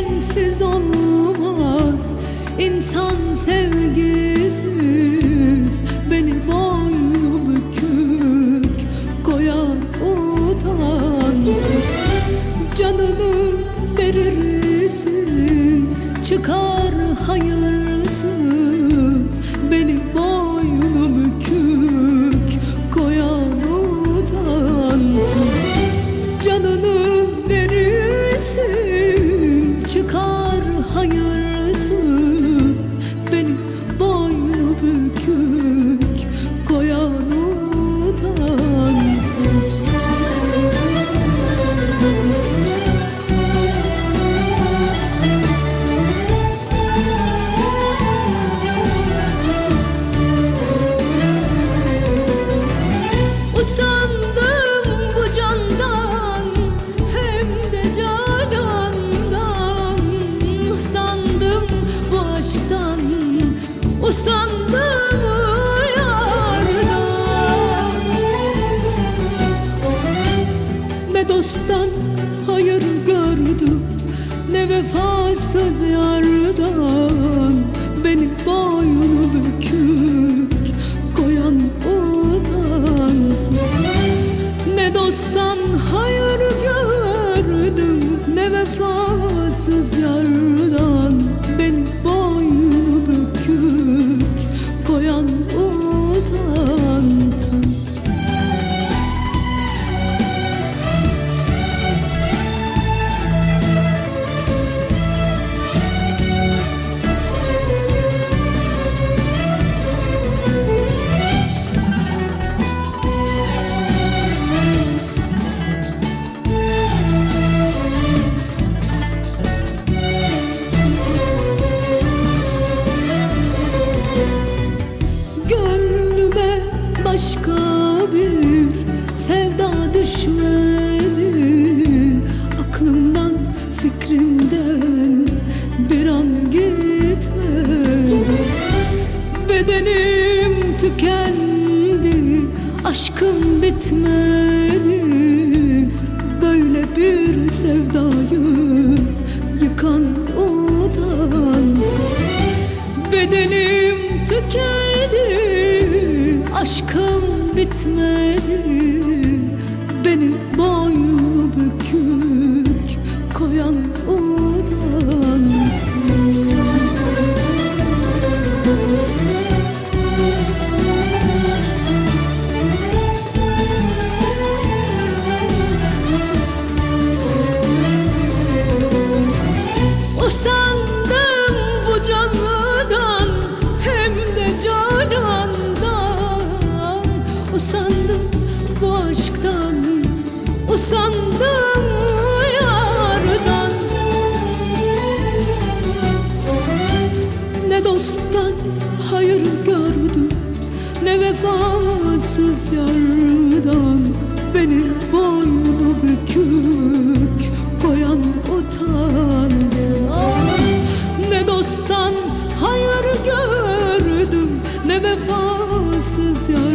Sevgisiz olmaz. İnsan sevgisiz Beni boynu bükük koyan utansın. Canını verirsin çıkar hayırsız Ne dosttan hayır gördüm ne vefasız yardan Beni boynu koyan utansın Ne dosttan hayır gördüm ne vefasız sevda düşmedi Aklımdan fikrimden bir an gitmedi. Bedenim tükendi aşkım bitmedi. Böyle bir sevdayı yıkan utansın Bedenim tükendi Aşkım bitmedi. Beni boynu bükük Koyan utansın Ne dosttan hayır gördüm. Ne vefasız yardan Beni boynu bükük koyan utansın. Ne dosttan hayır gördüm Ne vefasız yardan